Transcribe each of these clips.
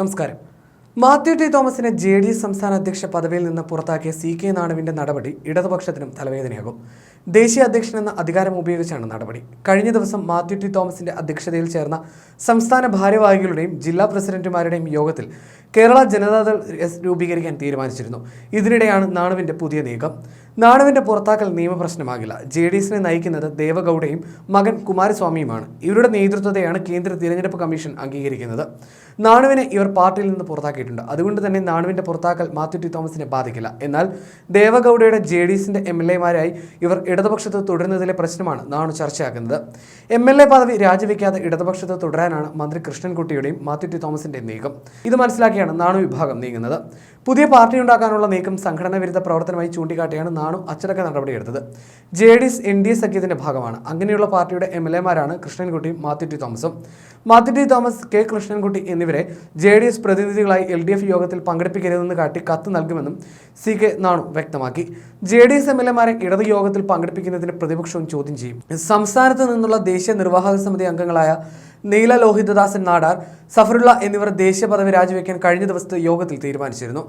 നമസ്കാരം. മാത്യു ടി തോമസിനെ J D സംസ്ഥാന അധ്യക്ഷ പദവിയിൽ നിന്ന് പുറത്താക്കിയ സി കെ നാണുവിന്റെ നടപടി ഇടതുപക്ഷത്തിനും തലവേദനയാകും. ദേശീയ അധ്യക്ഷൻ എന്ന അധികാരം ഉപയോഗിച്ചാണ് നടപടി. കഴിഞ്ഞ ദിവസം മാത്യു ടി തോമസിന്റെ അധ്യക്ഷതയിൽ ചേർന്ന സംസ്ഥാന ഭാരവാഹികളുടെയും ജില്ലാ പ്രസിഡന്റുമാരുടെയും യോഗത്തിൽ കേരള ജനതാദൾ എസ് രൂപീകരിക്കാൻ തീരുമാനിച്ചിരുന്നു. ഇതിനിടെയാണ് നാണുവിന്റെ പുതിയ നീക്കം. നാണുവിന്റെ പുറത്താക്കൽ നിയമപ്രശ്നമാകില്ല. ജെ ഡി എസിനെ നയിക്കുന്നത് ദേവഗൌഡയും മകൻ കുമാരസ്വാമിയുമാണ്. ഇവരുടെ നേതൃത്വത്തെയാണ് കേന്ദ്ര തിരഞ്ഞെടുപ്പ് കമ്മീഷൻ അംഗീകരിക്കുന്നത്. നാണുവിനെ ഇവർ പാർട്ടിയിൽ നിന്ന് പുറത്താക്കിയിട്ടുണ്ട്. അതുകൊണ്ട് തന്നെ നാണുവിന്റെ പുറത്താക്കൽ മാത്യു ടി തോമസിനെ ബാധിക്കില്ല. എന്നാൽ ദേവഗൌഡയുടെ ജെ ഡി എസിന്റെ എം എൽ എമാരായി ഇവർ ഇടതുപക്ഷത്ത് തുടരുന്നതിലെ പ്രശ്നമാണ് നാണു ചർച്ചയാക്കുന്നത്. എം എൽ എ പദവി രാജിവെക്കാതെ ഇടതുപക്ഷത്ത് തുടരാനാണ് മന്ത്രി കൃഷ്ണൻകുട്ടിയുടെയും മാത്യു ടി തോമസിന്റെ നീക്കം. ഇത് മനസ്സിലാക്കിയാണ് നാണു വിഭാഗം നീങ്ങുന്നത്. പുതിയ പാർട്ടി ഉണ്ടാക്കാനുള്ള നീക്കം സംഘടനാ വിരുദ്ധ പ്രവർത്തനമായി ചൂണ്ടിക്കാട്ടിയാണ് അച്ചടക്ക നടപടിയെടുത്തത്. J D S N D A സഖ്യത്തിന്റെ ഭാഗമാണ്. അങ്ങനെയുള്ള പാർട്ടിയുടെ എം എൽ എമാരാണ് കൃഷ്ണൻകുട്ടിയും മാത്യു ടി തോമസും. മാത്യു ടി തോമസ് കെ കൃഷ്ണൻകുട്ടി എന്നിവരെ ജെ ഡി എസ് പ്രതിനിധികളായി എൽ ഡി എഫ് യോഗത്തിൽ പങ്കെടുപ്പിക്കരുതെന്ന് കാട്ടി കത്ത് നൽകുമെന്നും സി കെ നാണു വ്യക്തമാക്കി. J D S M L എമാരെ ഇടത് യോഗത്തിൽ പങ്കെടുപ്പിക്കുന്നതിന് പ്രതിപക്ഷവും ചോദ്യം ചെയ്യും. സംസ്ഥാനത്ത് നിന്നുള്ള ദേശീയ നിർവാഹക സമിതി അംഗങ്ങളായ നീല ലോഹിതദാസൻ നാടാർ സഫറുള്ള എന്നിവർ ദേശീയ പദവി രാജിവെക്കാൻ കഴിഞ്ഞ ദിവസത്തെ യോഗത്തിൽ തീരുമാനിച്ചിരുന്നു.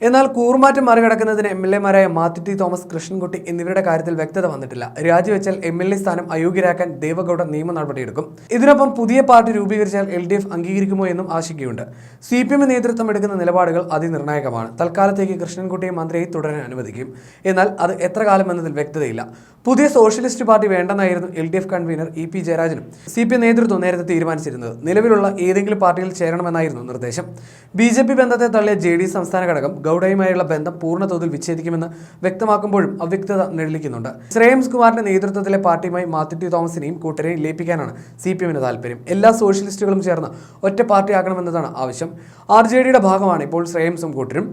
എന്നാൽ കൂറുമാറ്റം മറികടക്കുന്നതിന് എം എൽ എമാരായ മാത്യു ടി തോമസ് കൃഷ്ണൻകുട്ടി എന്നിവരുടെ കാര്യത്തിൽ വ്യക്തത വന്നിട്ടില്ല. രാജിവെച്ചാൽ എം എൽ എ സ്ഥാനം അയോഗ്യരാക്കാൻ ദേവഗൌഡ നിയമ നടപടിയെടുക്കും. ഇതിനൊപ്പം പുതിയ പാർട്ടി രൂപീകരിച്ചാൽ എൽ ഡി എഫ് അംഗീകരിക്കുമോ എന്നും ആശങ്കയുണ്ട് സി പി എം നേതൃത്വം എടുക്കുന്ന നിലപാടുകൾ അതിനിർണായകമാണ്. തൽക്കാലത്തേക്ക് കൃഷ്ണൻകുട്ടിയെ മന്ത്രിയായി തുടരാൻ അനുവദിക്കും. എന്നാൽ അത് എത്ര കാലം എന്നതിൽ വ്യക്തതയില്ല. പുതിയ socialist party വേണ്ടെന്നായിരുന്നു L D F convener E P ജയരാജനും C P M നേതൃത്വം നേരത്തെ തീരുമാനിച്ചിരുന്നത്. നിലവിലുള്ള ഏതെങ്കിലും പാർട്ടിയിൽ ചേരണമെന്നായിരുന്നു നിർദ്ദേശം. ബി ജെ പി ബന്ധത്തെ തള്ളിയ ജെ ഡി സംസ്ഥാന ഘടകം ഗൗഡയുമായുള്ള ബന്ധം പൂർണ തോതിൽ വിച്ഛേദിക്കുമെന്ന് വ്യക്തമാക്കുമ്പോഴും അവ്യക്തത നിഴലിക്കുന്നുണ്ട്. ശ്രേയംസ് കുമാറിന്റെ നേതൃത്വത്തിലെ പാർട്ടിയുമായി മാത്യു തോമസിനെയും കൂട്ടരെയും ലയിപ്പിക്കാനാണ് സി പി എമ്മിന് താല്പര്യം. എല്ലാ സോഷ്യലിസ്റ്റുകളും ചേർന്ന് ഒറ്റ പാർട്ടിയാക്കണമെന്നതാണ് ആവശ്യം. ആർ ജെ ഡിയുടെ ഭാഗമാണ് ഇപ്പോൾ ശ്രേയംസും കൂട്ടരും.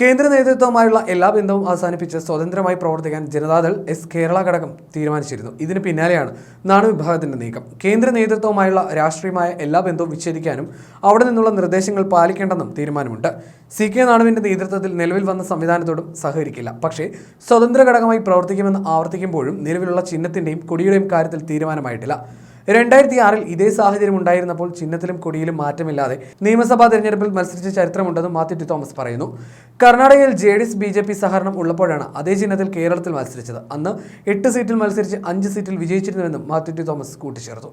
കേന്ദ്ര നേതൃത്വവുമായുള്ള എല്ലാ ബന്ധവും അവസാനിപ്പിച്ച് സ്വതന്ത്രമായി പ്രവർത്തിക്കാൻ ജനതാദൾ എസ് കേരള ഘടകം തീരുമാനിച്ചിരുന്നു. ഇതിന് പിന്നാലെയാണ് നാണുവിഭാഗത്തിന്റെ നീക്കം. കേന്ദ്ര നേതൃത്വവുമായുള്ള രാഷ്ട്രീയമായ എല്ലാ ബന്ധവും വിച്ഛേദിക്കാനും അവിടെ നിന്നുള്ള നിർദ്ദേശങ്ങൾ പാലിക്കേണ്ടെന്നും തീരുമാനമുണ്ട്. സി കെ നാണുവിന്റെ നേതൃത്വത്തിൽ നിലവിൽ വന്ന സംവിധാനത്തോടും സഹകരിക്കില്ല. പക്ഷേ സ്വതന്ത്ര ഘടകമായി പ്രവർത്തിക്കുമെന്ന് ആവർത്തിക്കുമ്പോഴും നിലവിലുള്ള ചിഹ്നത്തിന്റെയും കൊടിയുടെയും കാര്യത്തിൽ തീരുമാനമായിട്ടില്ല. രണ്ടായിരത്തി ആറിൽ ഇതേ സാഹചര്യം ഉണ്ടായിരുന്നപ്പോൾ ചിഹ്നത്തിലും കൊടിയിലും മാറ്റമില്ലാതെ നിയമസഭാ തെരഞ്ഞെടുപ്പിൽ മത്സരിച്ച ചരിത്രമുണ്ടെന്നും മാത്യു ടി തോമസ് പറയുന്നു. കർണാടകയിൽ J D S B J P സഹകരണം ഉള്ളപ്പോഴാണ് അതേ ചിഹ്നത്തിൽ കേരളത്തിൽ മത്സരിച്ചത്. അന്ന് എട്ട് സീറ്റിൽ മത്സരിച്ച് അഞ്ച് സീറ്റിൽ വിജയിച്ചിരുന്നുവെന്നും മാത്യു ടി തോമസ് കൂട്ടിച്ചേർത്തു.